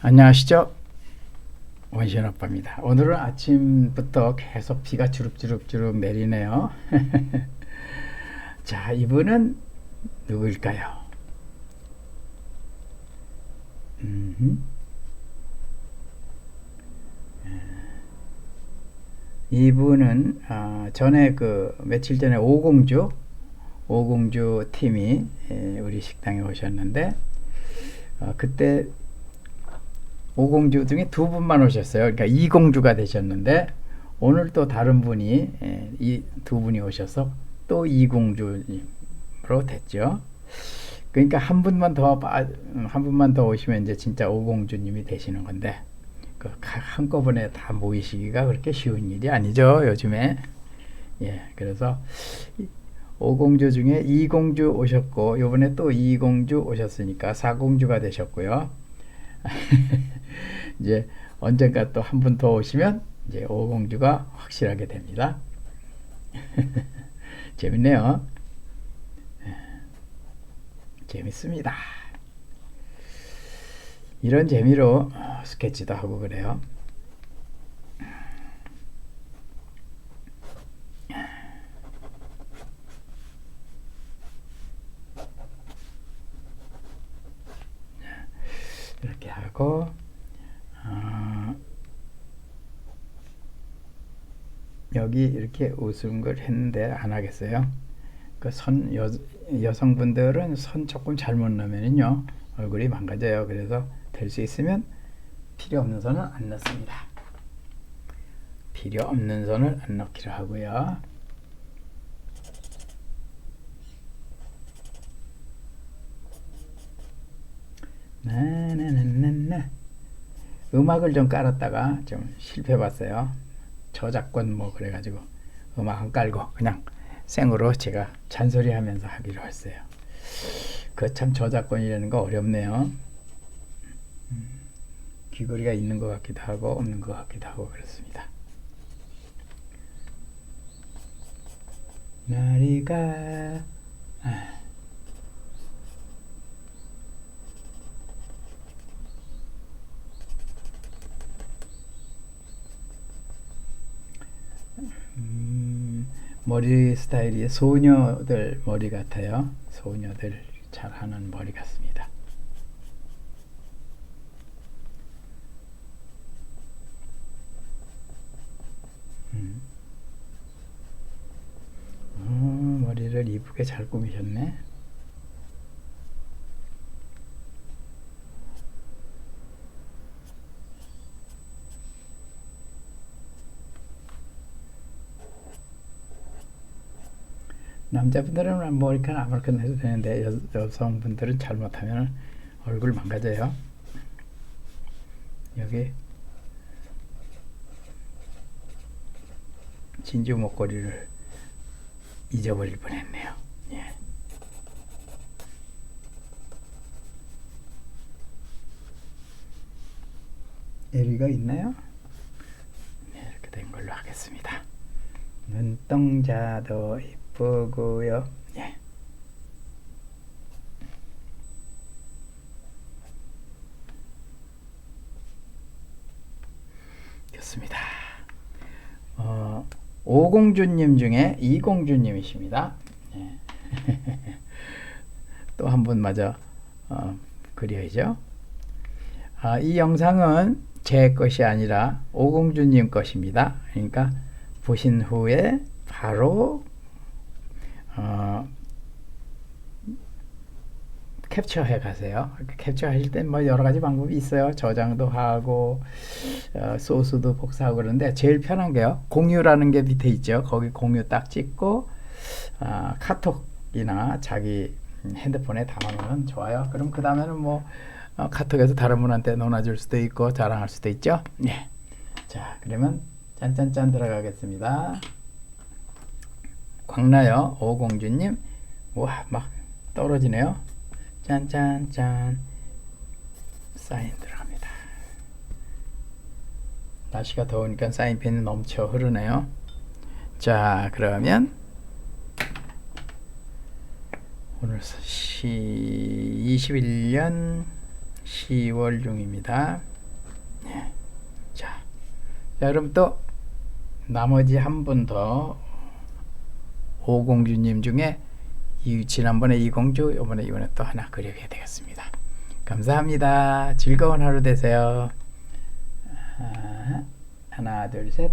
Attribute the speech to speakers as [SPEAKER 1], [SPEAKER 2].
[SPEAKER 1] 안녕하시죠? 원신 아빠입니다. 오늘은 아침부터 계속 비가 주룩주룩주룩 내리네요. 자, 이분은 누구일까요? 음흠. 이분은 아, 전에 그 며칠 전에 오공주 오공주 팀이 에, 우리 식당에 오셨는데 어, 그때 오공주 중에 두 분만 오셨어요. 그러니까 이공주가 되셨는데 오늘 또 다른 분이 이 두 분이 오셔서 또 이공주로 됐죠. 그러니까 한 분만 더 한 분만 더 오시면 이제 진짜 오공주님이 되시는 건데 그 한꺼번에 다 모이시기가 그렇게 쉬운 일이 아니죠 요즘에. 예, 그래서 오공주 중에 이공주 오셨고 이번에 또 이공주 오셨으니까 사공주가 되셨고요. 이제 언젠가 또 한 분 더 오시면 이제 오공주가 확실하게 됩니다. 재밌네요. 재밌습니다. 이런 재미로 스케치도 하고 그래요. 이렇게 하고 어, 여기 이렇게 웃은 걸 했는데 안 하겠어요. 그선 여성분들은 선 조금 잘못 넣으면요 얼굴이 망가져요. 그래서 될 수 있으면 필요 없는 선은 안 넣습니다. 필요 없는 선을 안 넣기로 하고요. 나나나나나 음악을 좀 깔았다가 좀 실패해봤어요. 저작권 뭐 그래가지고 음악 안 깔고 그냥 생으로 제가 잔소리하면서 하기로 했어요. 그 참 저작권이라는 거 어렵네요. 음, 귀걸이가 있는 것 같기도 하고 없는 것 같기도 하고 그렇습니다. 나리가 음, 머리 스타일이 소녀들 머리 같아요. 소녀들 잘 하는 머리 같습니다. 음. 어, 머리를 이쁘게 잘 꾸미셨네. 남자분들은 머리카락 아무렇게나 해도 되는데 여, 여성분들은 잘못하면 얼굴 망가져요. 여기 진주 목걸이를 잊어버릴 뻔했네요. 예. 에리가 있나요? 네, 이렇게 된 걸로 하겠습니다. 눈동자도 이쁘고요. 예. 좋습니다. 어, 오공주님 중에 이공주님이십니다. 예. 또한분 마저 어, 그려야죠. 아, 이 영상은 제 것이 아니라 오공주님 것입니다. 그러니까 보신 후에 바로 어, 캡처해 가세요. 캡처하실 때 뭐 여러 가지 방법이 있어요. 저장도 하고 어, 소스도 복사하고 그러는데 제일 편한 게요. 공유라는 게 밑에 있죠. 거기 공유 딱 찍고 어, 카톡이나 자기 핸드폰에 담아놓으면 좋아요. 그럼 그 다음에는 뭐 어, 카톡에서 다른 분한테 논아줄 수도 있고 자랑할 수도 있죠. 예. 자, 그러면 짠짠짠 들어가겠습니다. 광나요 오공주님 와 막 떨어지네요. 짠짠짠 사인 들어갑니다. 날씨가 더우니까 사인펜이 넘쳐 흐르네요. 자 그러면 오늘 시 21년 10월 중입니다. 예. 자, 자, 그럼 또 나머지 한 분 더 오공주님 중에 이 지난번에 이공주, 이번에 이번에 또 하나 그려야 되겠습니다. 감사합니다. 즐거운 하루 되세요. 아, 하나, 둘, 셋.